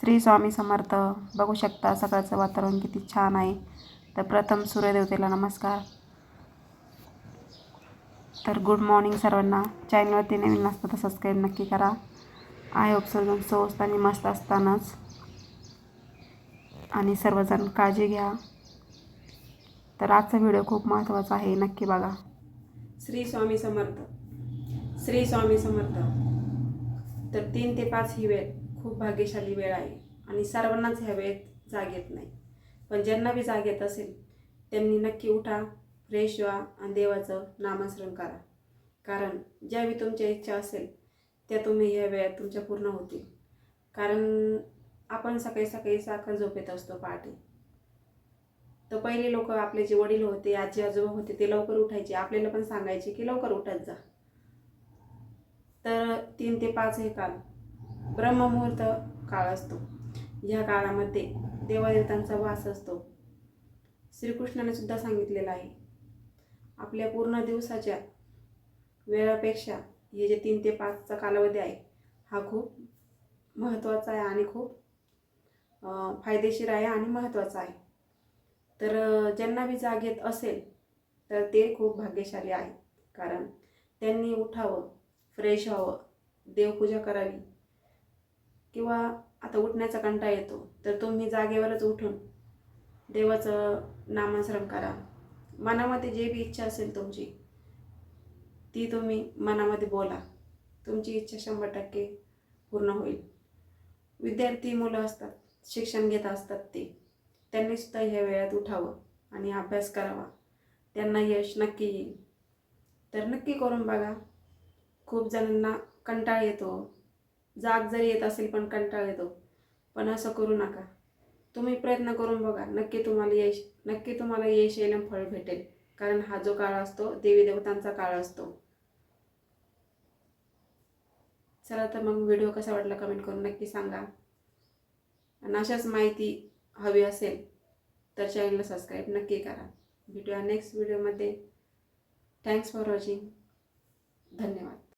श्री स्वामी समर्थ बघू शकता सकाळचं वातावरण किती छान आहे. तर प्रथम सूर्यदेवतेला नमस्कार. तर गुड मॉर्निंग सर्वांना. चॅनलवरती नवीन असतं तर सबस्क्राईब नक्की करा. आय होप सर्वजण स्वस्त आणि मस्त असतानाच. आणि सर्वजण काळजी घ्या. तर आजचा व्हिडिओ खूप महत्त्वाचा आहे. नक्की बघा. श्री स्वामी समर्थ. श्री स्वामी समर्थ. तर तीन ते पाच ही वेळ. खूप भाग्यशाली वेळ आहे आणि सर्वांनाच ह्या वेळेत जाग येत नाही. पण ज्यांना बी जाग येत असेल त्यांनी नक्की उठा फ्रेश व्हा आणि देवाचं नामस्मरण करा. कारण ज्या बी तुमच्या इच्छा असेल त्या तुम्ही ह्या वेळात तुमच्या पूर्ण होतील. कारण आपण सकाळी सकाळी साखर झोपेत असतो पहाटे. तर पहिले लोक आपले जे वडील होते आजी आजोबा होते ते लवकर उठायचे. आपल्याला पण सांगायचे की लवकर उठत जा. तर तीन ते पाच हे काल ब्रह्ममुहूर्त काळ असतो. ह्या काळामध्ये देवादेवतांचा वास असतो. श्रीकृष्णाने सुद्धा सांगितलेलं आहे. आपल्या पूर्ण दिवसाच्या वेळापेक्षा हे जे तीन ते पाचचा कालावधी आहे हा खूप महत्त्वाचा आहे आणि खूप फायदेशीर आहे आणि महत्त्वाचा आहे. तर ज्यांना बी जाग येत असेल तर ते खूप भाग्यशाली आहेत कारण त्यांनी उठावं फ्रेश व्हावं देवपूजा करावी. किंवा आता उठण्याचा कंटाळा येतो तर तुम्ही जागेवरच उठून देवाचं नामस्मरण करा. मनामध्ये जे बी इच्छा असेल तुमची ती तुम्ही मनामध्ये बोला. तुमची इच्छा शंभर टक्के पूर्ण होईल. विद्यार्थी मुलं असतात शिक्षण घेत असतात ते. त्यांनी सुद्धा ह्या वेळात उठावं आणि अभ्यास करावा. त्यांना यश नक्की येईल. तर नक्की करून बघा. खूप जणांना कंटाळा येतो. जाग जरी येत असेल पण कंटाळ येतो. पण असं करू नका. तुम्ही प्रयत्न करून बघा. नक्की तुम्हाला यश नक्की तुम्हाला यश येणं फळ भेटेल. कारण हा जो काळ असतो देवी देवतांचा काळ असतो. चला तर मग व्हिडिओ कसा वाटला कमेंट करून नक्की सांगा. आणि अशाच माहिती हवी असेल तर चॅनलला सबस्क्राईब नक्की करा. भेटूया नेक्स्ट व्हिडिओमध्ये. थँक्स फॉर वॉचिंग धन्यवाद.